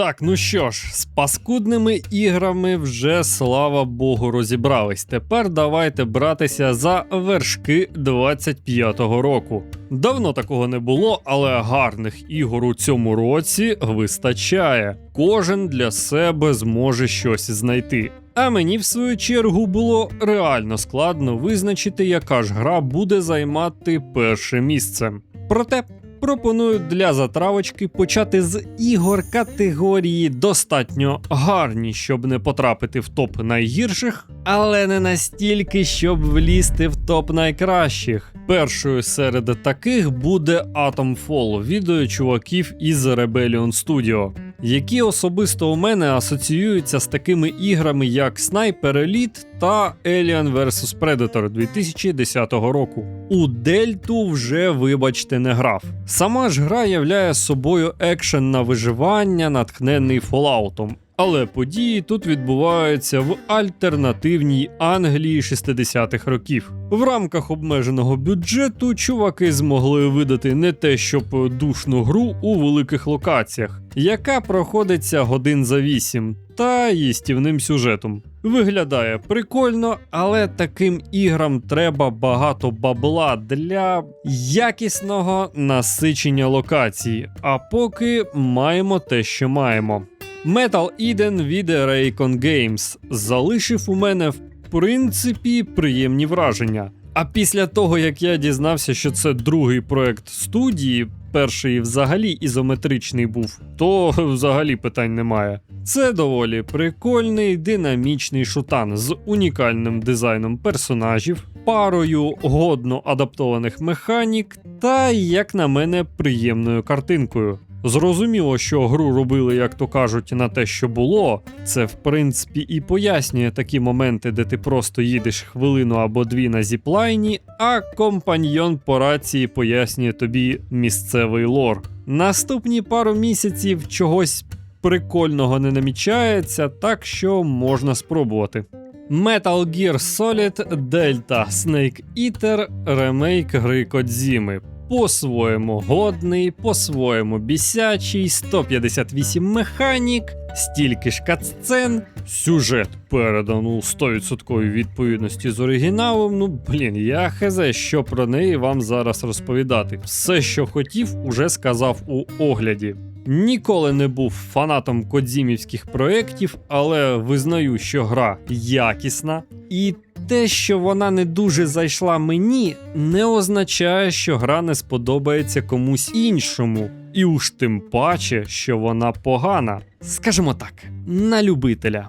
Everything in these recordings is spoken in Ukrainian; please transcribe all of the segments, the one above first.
Так, ну що ж, з паскудними іграми вже слава Богу розібрались. Тепер давайте братися за вершки 25-го року. Давно такого не було, але гарних ігор у цьому році вистачає. Кожен для себе зможе щось знайти. А мені, в свою чергу, було реально складно визначити, яка ж гра буде займати перше місце. Проте пропоную для затравочки почати з ігор категорії достатньо гарні, щоб не потрапити в топ найгірших, але не настільки, щоб влізти в топ найкращих. Першою серед таких буде Atomfall, відео чуваків із Rebellion Studio, які особисто у мене асоціюються з такими іграми, як Sniper Elite та Alien vs Predator 2010 року. У Дельту вже, вибачте, не грав. Сама ж гра являє собою екшен на виживання, натхнений Falloutом. Але події тут відбуваються в альтернативній Англії 60-х років. В рамках обмеженого бюджету чуваки змогли видати не те, щоб душну гру у великих локаціях, яка проходиться годин за вісім, та їстівним сюжетом. Виглядає прикольно, але таким іграм треба багато бабла для якісного насичення локації. А поки маємо те, що маємо. Metal Eden від Raycon Games залишив у мене в принципі приємні враження. А після того, як я дізнався, що це другий проект студії, перший взагалі ізометричний був, то взагалі питань немає. Це доволі прикольний динамічний шутан з унікальним дизайном персонажів, парою годно адаптованих механік та, як на мене, приємною картинкою. Зрозуміло, що гру робили, як то кажуть, на те, що було. Це в принципі і пояснює такі моменти, де ти просто їдеш хвилину або дві на зіплайні, а компаньйон по рації пояснює тобі місцевий лор. Наступні пару місяців чогось прикольного не намічається, так що можна спробувати. Metal Gear Solid Delta Snake Eater ремейк гри Кодзіми. По-своєму годний, по-своєму бісячий, 158 механік, стільки ж катсцен, сюжет передано у 100% відповідності з оригіналом. Ну блін, я хезе, що про неї вам зараз розповідати. Все, що хотів, уже сказав у огляді. Ніколи не був фанатом кодзімівських проєктів, але визнаю, що гра якісна, і те, що вона не дуже зайшла мені, не означає, що гра не сподобається комусь іншому. І уж тим паче, що вона погана. Скажімо так, на любителя.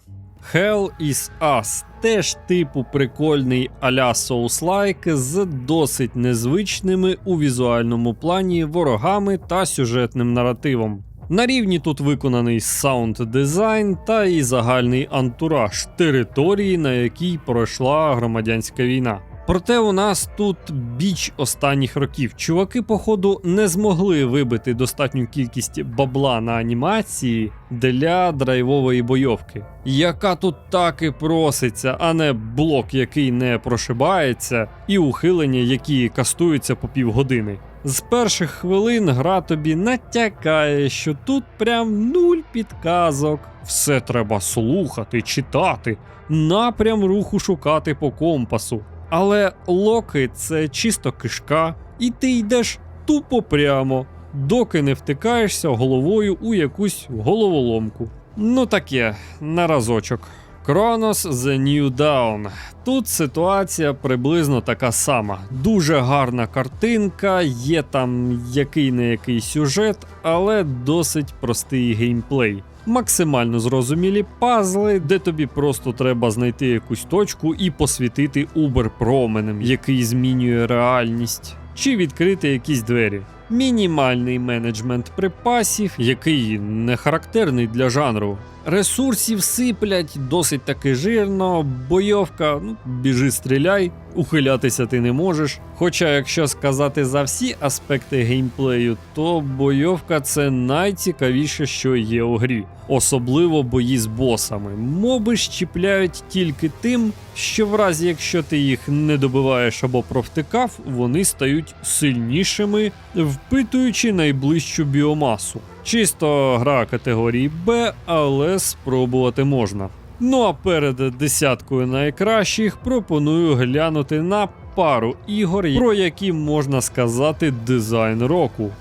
Hell is Us теж типу прикольний а-ля Souls-like з досить незвичними у візуальному плані ворогами та сюжетним наративом. На рівні тут виконаний саунд дизайн та і загальний антураж території, на якій пройшла громадянська війна. Проте у нас тут біч останніх років. Чуваки, походу, не змогли вибити достатню кількість бабла на анімації для драйвової бойовки, яка тут так і проситься, а не блок, який не прошибається, і ухилення, які кастуються по півгодини. З перших хвилин гра тобі натякає, що тут прям нуль підказок. Все треба слухати, читати, напрям руху шукати по компасу. Але локи це чисто кишка, і ти йдеш тупо прямо, доки не втикаєшся головою у якусь головоломку. Ну таке, на разочок. Кронос The New Dawn. Тут ситуація приблизно така сама. Дуже гарна картинка, є там який не який сюжет, але досить простий геймплей. Максимально зрозумілі пазли, де тобі просто треба знайти якусь точку і посвітити убер променем, який змінює реальність, чи відкрити якісь двері. Мінімальний менеджмент припасів, який не характерний для жанру. Ресурсів сиплять досить таки жирно, бойовка, ну біжи, стріляй, ухилятися ти не можеш. Хоча, якщо сказати за всі аспекти геймплею, то бойовка це найцікавіше, що є у грі, особливо бої з босами. Моби щіпляють тільки тим, що в разі якщо ти їх не добиваєш або провтикав, вони стають сильнішими, впитуючи найближчу біомасу. Чисто гра категорії Б, але спробувати можна. Ну а перед десяткою найкращих пропоную глянути на пару ігор, про які можна сказати дизайн року.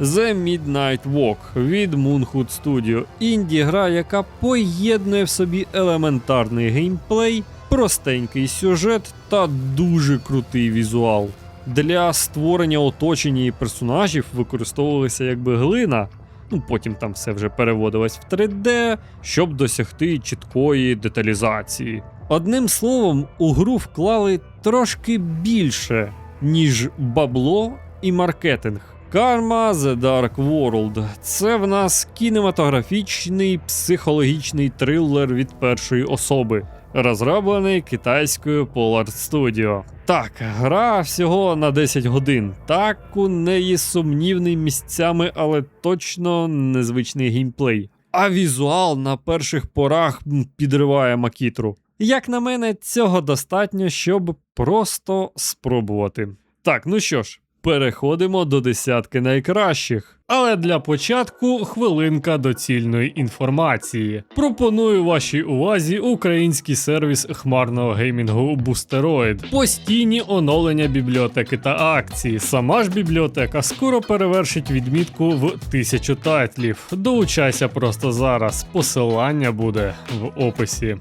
The Midnight Walk від Moonhood Studio. Інді гра, яка поєднує в собі елементарний геймплей, простенький сюжет та дуже крутий візуал. Для створення оточення і персонажів використовувалася якби глина, ну потім там все вже переводилось в 3D, щоб досягти чіткої деталізації. Одним словом, у гру вклали трошки більше, ніж бабло і маркетинг. Karma The Dark World це в нас кінематографічний психологічний трилер від першої особи, розроблений китайською Polar Studio. Так, гра всього на 10 годин. Так, у неї сумнівний місцями, але точно незвичний геймплей. А візуал на перших порах підриває макітру. Як на мене, цього достатньо, щоб просто спробувати. Так, ну що ж, переходимо до десятки найкращих. Але для початку хвилинка доцільної інформації. Пропоную вашій увазі український сервіс хмарного геймінгу Boosteroid. Постійні оновлення бібліотеки та акції. Сама ж бібліотека скоро перевершить відмітку в тисячу тайтлів. Долучайся просто зараз. Посилання буде в описі.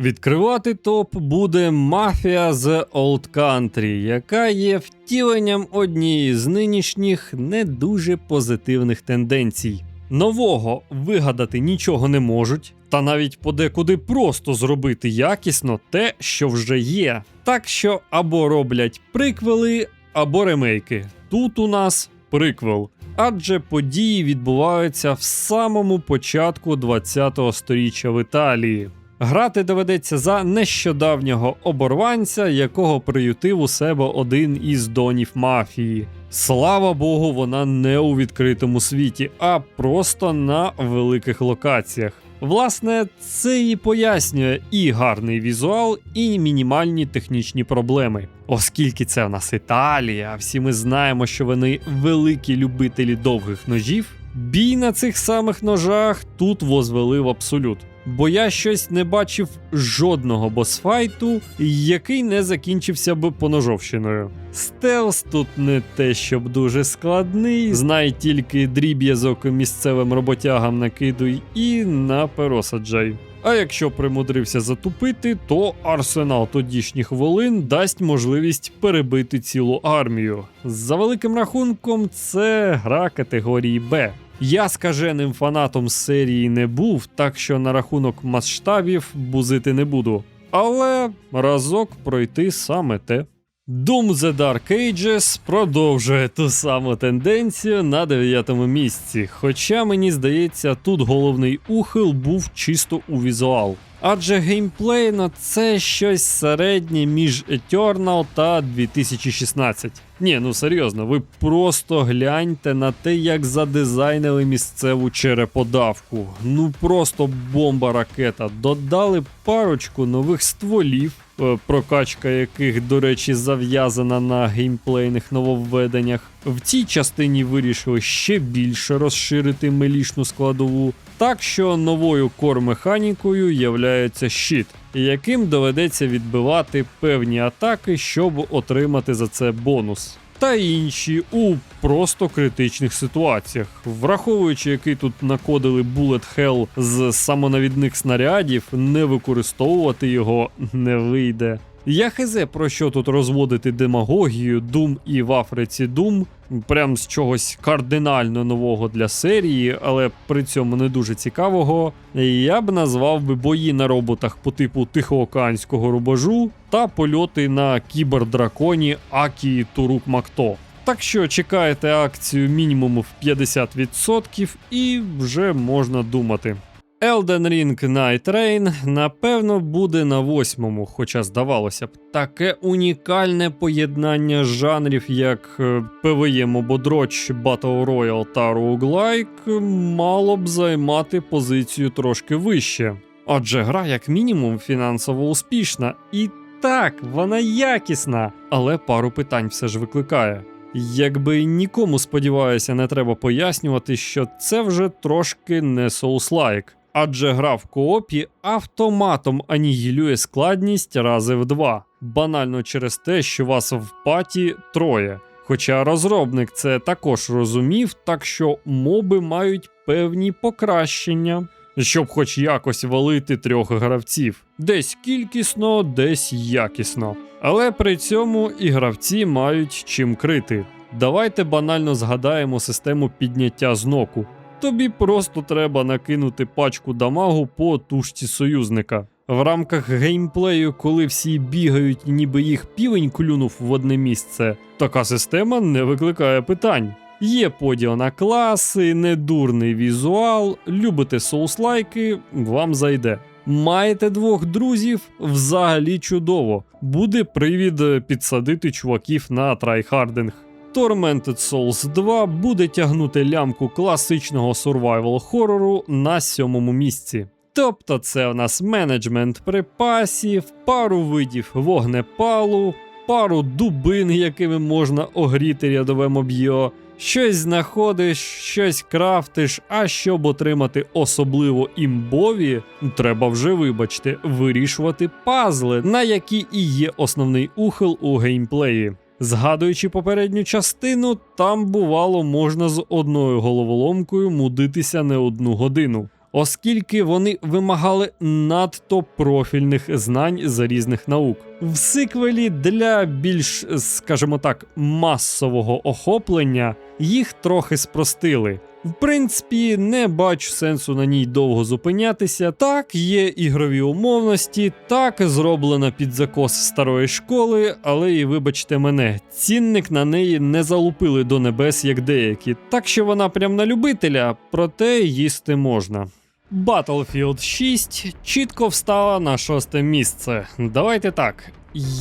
Відкривати топ буде мафія The Old Country, яка є втіленням однієї з нинішніх не дуже позитивних тенденцій. Нового вигадати нічого не можуть, та навіть подекуди просто зробити якісно те, що вже є. Так що або роблять приквели, або ремейки. Тут у нас приквел. Адже події відбуваються в самому початку 20-го сторіччя в Італії. Грати доведеться за нещодавнього оборванця, якого приютив у себе один із донів мафії. Слава Богу, вона не у відкритому світі, а просто на великих локаціях. Власне, це і пояснює і гарний візуал, і мінімальні технічні проблеми. Оскільки це в нас Італія, всі ми знаємо, що вони великі любителі довгих ножів. Бій на цих самих ножах тут возвели в абсолют. Бо я щось не бачив жодного босфайту, який не закінчився б поножовщиною. Стелс тут не те, щоб дуже складний, знай тільки дріб'язок місцевим роботягам накидуй і наперосаджай. А якщо примудрився затупити, то арсенал тодішніх волин дасть можливість перебити цілу армію. За великим рахунком, це гра категорії Б. Я скаженим фанатом серії не був, так що на рахунок масштабів бузити не буду. Але разок пройти саме те. Doom The Dark Ages продовжує ту саму тенденцію на дев'ятому місці. Хоча мені здається, тут головний ухил був чисто у візуал. Адже геймплейно це щось середнє між Eternal та 2016. Ні, ну серйозно, ви просто гляньте на те, як задизайнили місцеву череподавку. Ну просто бомба ракета. Додали парочку нових стволів, прокачка яких, до речі, зав'язана на геймплейних нововведеннях. В цій частині вирішили ще більше розширити мелішну складову. Так що новою кор-механікою являється щит, яким доведеться відбивати певні атаки, щоб отримати за це бонус. Та інші у просто критичних ситуаціях, враховуючи, який тут накодили Bullet Hell з самонавідних снарядів, не використовувати його не вийде. Я хезе про що тут розводити демагогію, Doom і в Африці Doom, прям з чогось кардинально нового для серії, але при цьому не дуже цікавого. Я б назвав би бої на роботах по типу Тихоокеанського рубежу та польоти на кібердраконі Акі Турук Макто. Так що чекаєте акцію мінімум в 50% і вже можна думати. Elden Ring Night Rain напевно буде на восьмому, хоча здавалося б, таке унікальне поєднання жанрів, як е, PvE мободроч, Battle Royale та Roguelike, мало б займати позицію трошки вище. Адже гра, як мінімум, фінансово успішна, і так, вона якісна, але пару питань все ж викликає. Якби нікому сподіваюся, не треба пояснювати, що це вже трошки не Souls-like. Адже гра в коопі автоматом анігілює складність рази в два, банально через те, що вас в паті троє. Хоча розробник це також розумів, так що моби мають певні покращення, щоб хоч якось валити трьох гравців, десь кількісно, десь якісно. Але при цьому і гравці мають чим крити. Давайте банально згадаємо систему підняття з ноку. Тобі просто треба накинути пачку дамагу по тушці союзника. В рамках геймплею, коли всі бігають, ніби їх півень клюнув в одне місце, така система не викликає питань. Є поділ на класи, недурний візуал, любите соуслайки, вам зайде. Маєте двох друзів взагалі чудово. Буде привід е, підсадити чуваків на трайхардинг. Tormented Souls 2 буде тягнути лямку класичного survival хорору на сьомому місці. Тобто це у нас менеджмент припасів, пару видів вогнепалу, пару дубин, якими можна огріти рядове моб'йо, щось знаходиш, щось крафтиш, а щоб отримати особливо імбові, треба вже, вибачте, вирішувати пазли, на які і є основний ухил у геймплеї. Згадуючи попередню частину, там бувало можна з одною головоломкою мудитися не одну годину, оскільки вони вимагали надто профільних знань з різних наук. В сиквелі для більш, скажімо так, масового охоплення їх трохи спростили. В принципі, не бачу сенсу на ній довго зупинятися. Так, є ігрові умовності, так зроблена під закос старої школи, але і вибачте мене, цінник на неї не залупили до небес, як деякі, так що вона прям на любителя, проте їсти можна. Battlefield 6 чітко встала на шосте місце. Давайте так.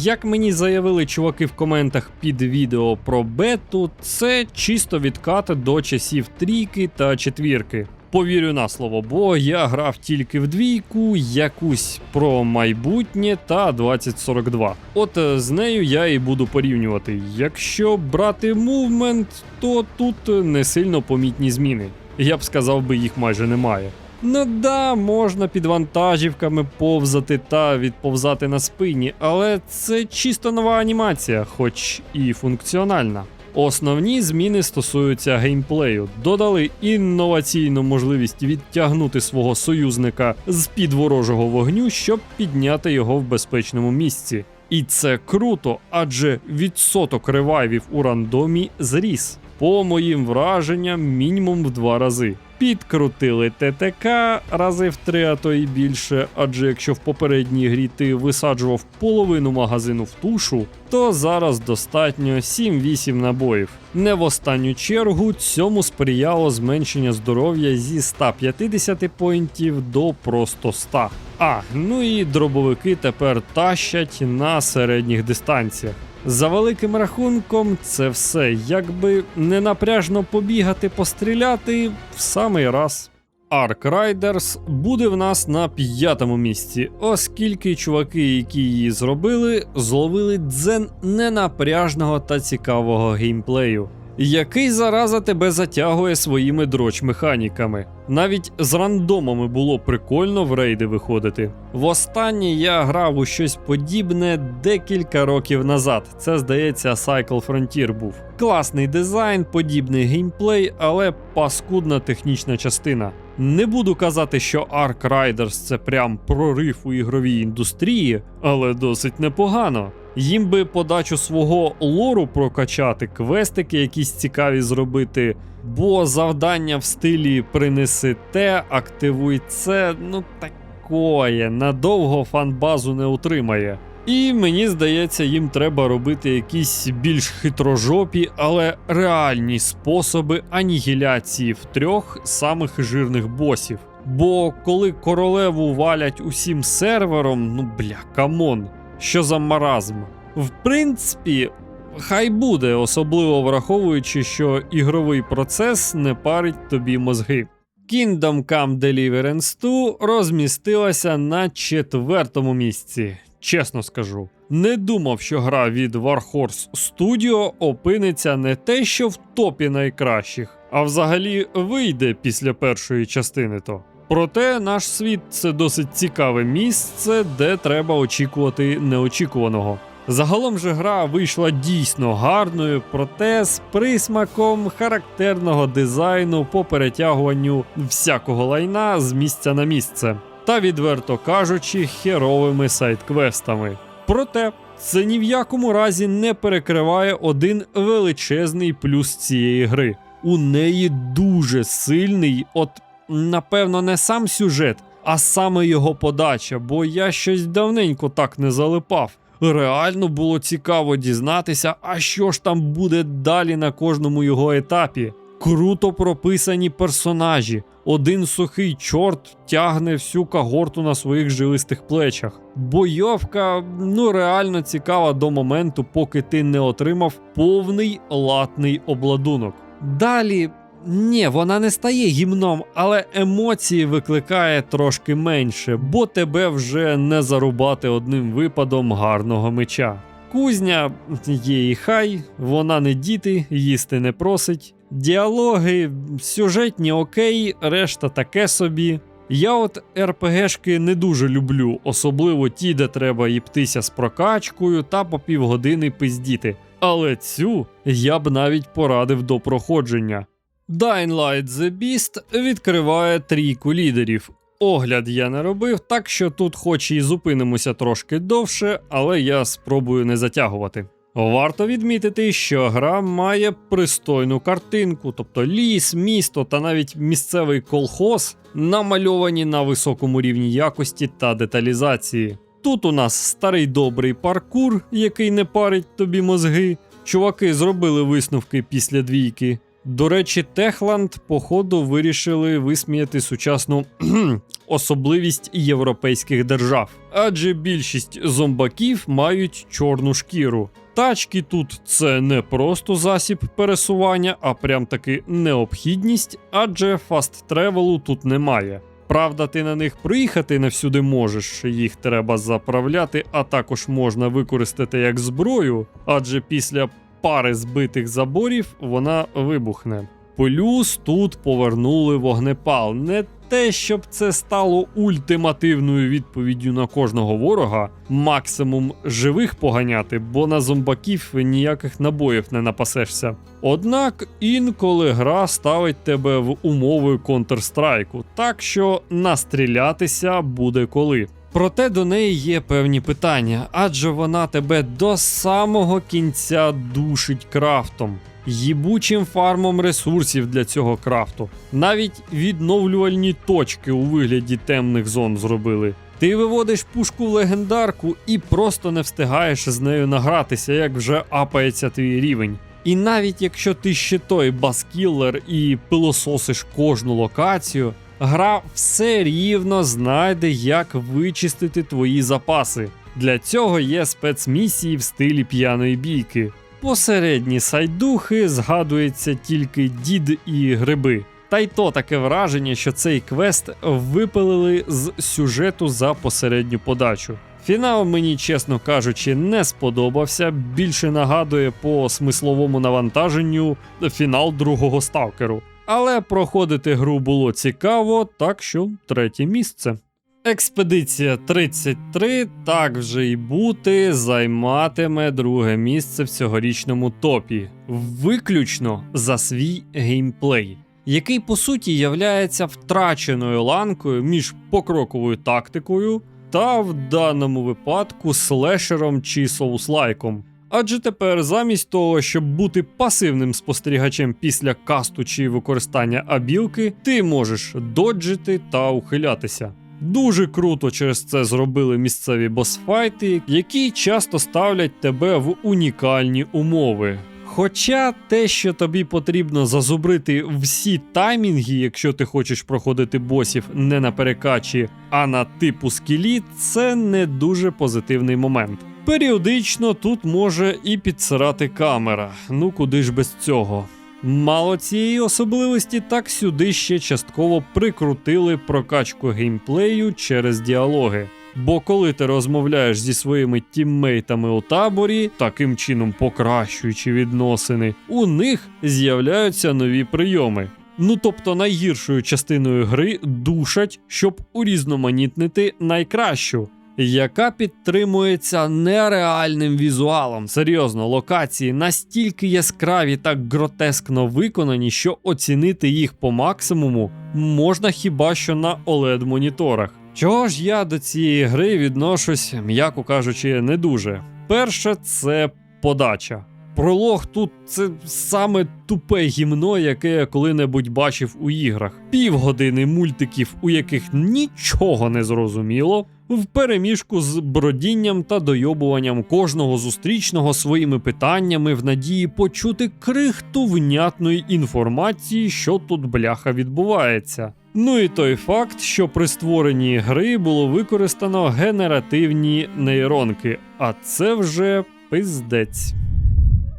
Як мені заявили чуваки в коментах під відео про бету, це чисто відкат до часів трійки та четвірки. Повірю на слово, бо я грав тільки в двійку, якусь про майбутнє та 2042. От е, з нею я і буду порівнювати. Якщо брати мувмент, то тут не сильно помітні зміни. Я б сказав би, їх майже немає. Ну да, можна під вантажівками повзати та відповзати на спині, але це чисто нова анімація, хоч і функціональна. Основні зміни стосуються геймплею. Додали інноваційну можливість відтягнути свого союзника з під ворожого вогню, щоб підняти його в безпечному місці. І це круто, адже відсоток ревайвів у рандомі зріс. По моїм враженням, мінімум в два рази. Підкрутили ТТК рази в три, а то і більше. Адже якщо в попередній грі ти висаджував половину магазину в тушу, то зараз достатньо 7-8 набоїв. Не в останню чергу цьому сприяло зменшення здоров'я зі 150 поінтів до просто 100. А, ну і дробовики тепер тащать на середніх дистанціях. За великим рахунком, це все. Якби не напряжно побігати, постріляти в самий раз. Ark Riders буде в нас на п'ятому місці, оскільки чуваки, які її зробили, зловили дзен ненапряжного та цікавого геймплею, який зараза тебе затягує своїми дроч-механіками. Навіть з рандомами було прикольно в рейди виходити. Востаннє я грав у щось подібне декілька років назад. Це, здається, Cycle Frontier був. Класний дизайн, подібний геймплей, але паскудна технічна частина. Не буду казати, що Ark Riders це прям прорив у ігровій індустрії, але досить непогано. Їм би подачу свого лору прокачати, квестики якісь цікаві зробити, бо завдання в стилі принеси те, активуй це, ну такое, надовго фанбазу не утримає. І мені здається, їм треба робити якісь більш хитрожопі, але реальні способи анігіляції в трьох самих жирних босів. Бо коли королеву валять усім сервером, ну бля, камон, що за маразм. В принципі, хай буде, особливо враховуючи, що ігровий процес не парить тобі мозги. Kingdom Come Deliverance 2 розмістилася на четвертому місці. Чесно скажу, Не думав, що гра від Warhorse Studio опиниться не те, що в топі найкращих, а взагалі вийде після першої частини то. Проте наш світ це досить цікаве місце, де треба очікувати неочікуваного. Загалом же гра вийшла дійсно гарною, проте з присмаком характерного дизайну по перетягуванню всякого лайна з місця на місце, та, відверто кажучи, херовими сайт-квестами. Проте це ні в якому разі не перекриває один величезний плюс цієї гри. У неї дуже сильний, от напевно, не сам сюжет, а саме його подача, бо я щось давненько так не залипав. Реально було цікаво дізнатися, а що ж там буде далі на кожному його етапі. Круто прописані персонажі. Один сухий чорт тягне всю когорту на своїх жилистих плечах. Бойовка ну реально цікава до моменту, поки ти не отримав повний латний обладунок. Далі. Ні, вона не стає гімном, але емоції викликає трошки менше, бо тебе вже не зарубати одним випадом гарного меча. Кузня є і хай, вона не діти, їсти не просить. Діалоги, сюжетні окей, решта таке собі. Я от РПГшки не дуже люблю, особливо ті, де треба їптися з прокачкою та по півгодини пиздіти. Але цю я б навіть порадив до проходження. Dying Light The Beast відкриває трійку лідерів. Огляд я не робив, так що тут, хоч і зупинимося трошки довше, але я спробую не затягувати. Варто відмітити, що гра має пристойну картинку, тобто ліс, місто та навіть місцевий колхоз намальовані на високому рівні якості та деталізації. Тут у нас старий добрий паркур, який не парить тобі мозги. Чуваки зробили висновки після двійки. До речі, Техланд, походу, вирішили висміяти сучасну особливість європейських держав, адже більшість зомбаків мають чорну шкіру. Тачки тут це не просто засіб пересування, а прям таки необхідність, адже фаст тревелу тут немає. Правда, ти на них проїхати не всюди можеш, їх треба заправляти, а також можна використати як зброю, адже після пари збитих заборів вона вибухне. Плюс тут повернули вогнепал. Не те, щоб це стало ультимативною відповіддю на кожного ворога, максимум живих поганяти, бо на зомбаків ніяких набоїв не напасешся. Однак інколи гра ставить тебе в умови Counter-Strike, так що настрілятися буде коли. Проте до неї є певні питання, адже вона тебе до самого кінця душить крафтом, їбучим фармом ресурсів для цього крафту. Навіть відновлювальні точки у вигляді темних зон зробили. Ти виводиш пушку в легендарку і просто не встигаєш з нею награтися, як вже апається твій рівень. І навіть якщо ти ще той баскіллер і пилососиш кожну локацію, гра все рівно знайде, як вичистити твої запаси. Для цього є спецмісії в стилі п'яної бійки. Посередні сайдухи згадується тільки дід і гриби. Та й то таке враження, що цей квест випилили з сюжету за посередню подачу. Фінал мені, чесно кажучи, не сподобався. Більше нагадує по смисловому навантаженню фінал другого сталкеру. Але проходити гру було цікаво, так що третє місце. Експедиція 33, так вже й бути, займатиме друге місце в цьогорічному топі, виключно за свій геймплей, який по суті являється втраченою ланкою між покроковою тактикою та в даному випадку слешером чи соуслайком. Адже тепер замість того, щоб бути пасивним спостерігачем після касту чи використання абілки, ти можеш доджити та ухилятися. Дуже круто через це зробили місцеві босфайти, які часто ставлять тебе в унікальні умови. Хоча те, що тобі потрібно зазубрити всі таймінги, якщо ти хочеш проходити босів не на перекачі, а на типу скілі, це не дуже позитивний момент. Періодично тут може і підсирати камера, ну куди ж без цього. Мало цієї особливості, так сюди ще частково прикрутили прокачку геймплею через діалоги. Бо коли ти розмовляєш зі своїми тіммейтами у таборі, таким чином покращуючи відносини, у них з'являються нові прийоми. Ну тобто найгіршою частиною гри душать, щоб урізноманітнити найкращу, яка підтримується нереальним візуалом. Серйозно, локації настільки яскраві та гротескно виконані, що оцінити їх по максимуму можна хіба що на oled моніторах. Чого ж я до цієї гри відношусь, м'яко кажучи, не дуже. Перше, це подача. Пролог тут це саме тупе гімно, яке я коли-небудь бачив у іграх. Півгодини мультиків, у яких нічого не зрозуміло, в переміжку з бродінням та дойобуванням кожного зустрічного своїми питаннями в надії почути крихту внятної інформації, що тут бляха відбувається. Ну і той факт, що при створенні гри було використано генеративні нейронки, а це вже пиздець.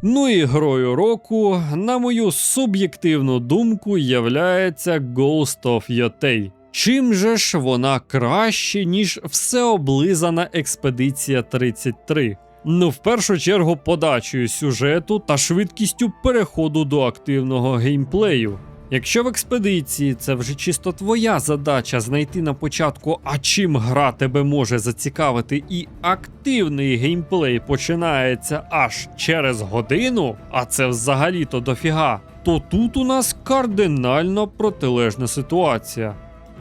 Ну і грою року, на мою суб'єктивну думку, являється Ghost of Yotei. Чим же ж вона краще, ніж всеоблизана експедиція 33? Ну, в першу чергу, подачею сюжету та швидкістю переходу до активного геймплею. Якщо в експедиції це вже чисто твоя задача знайти на початку, а чим гра тебе може зацікавити, і активний геймплей починається аж через годину, а це взагалі-то дофіга, то тут у нас кардинально протилежна ситуація.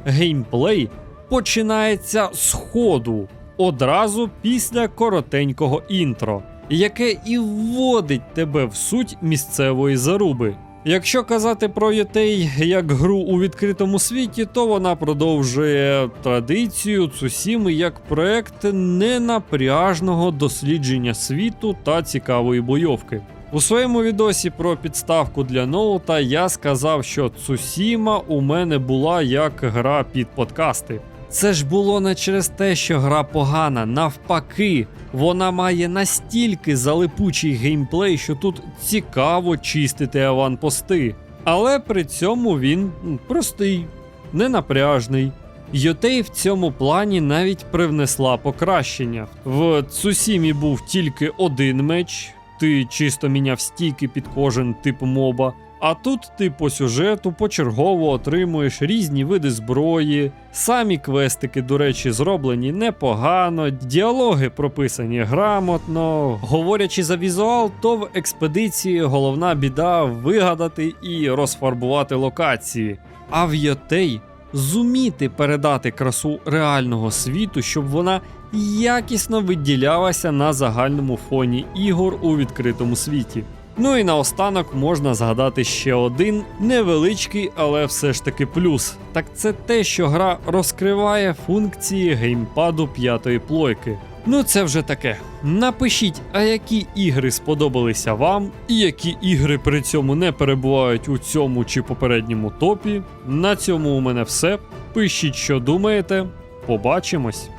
Геймплей починається з ходу одразу після коротенького інтро, яке і вводить тебе в суть місцевої заруби. Якщо казати про Єтей як гру у відкритому світі, то вона продовжує традицію Цусіми як проект ненапряжного дослідження світу та цікавої бойовки. У своєму відосі про підставку для ноута я сказав, що Цусіма у мене була як гра під подкасти. Це ж було не через те, що гра погана, навпаки, вона має настільки залипучий геймплей, що тут цікаво чистити аванпости. Але при цьому він м, простий, ненапряжний. Йотей в цьому плані навіть привнесла покращення. В Цусімі був тільки один меч, ти чисто міняв стійки під кожен тип моба. А тут ти по сюжету почергово отримуєш різні види зброї, самі квестики, до речі, зроблені непогано, діалоги прописані грамотно. Говорячи за візуал, то в експедиції головна біда вигадати і розфарбувати локації. А в Йотей зуміти передати красу реального світу, щоб вона якісно виділялася на загальному фоні ігор у відкритому світі. Ну і наостанок можна згадати ще один невеличкий, але все ж таки плюс. Так це те, що гра розкриває функції геймпаду п'ятої плойки. Ну це вже таке. Напишіть, а які ігри сподобалися вам, і які ігри при цьому не перебувають у цьому чи попередньому топі. На цьому у мене все. Пишіть, що думаєте. Побачимось.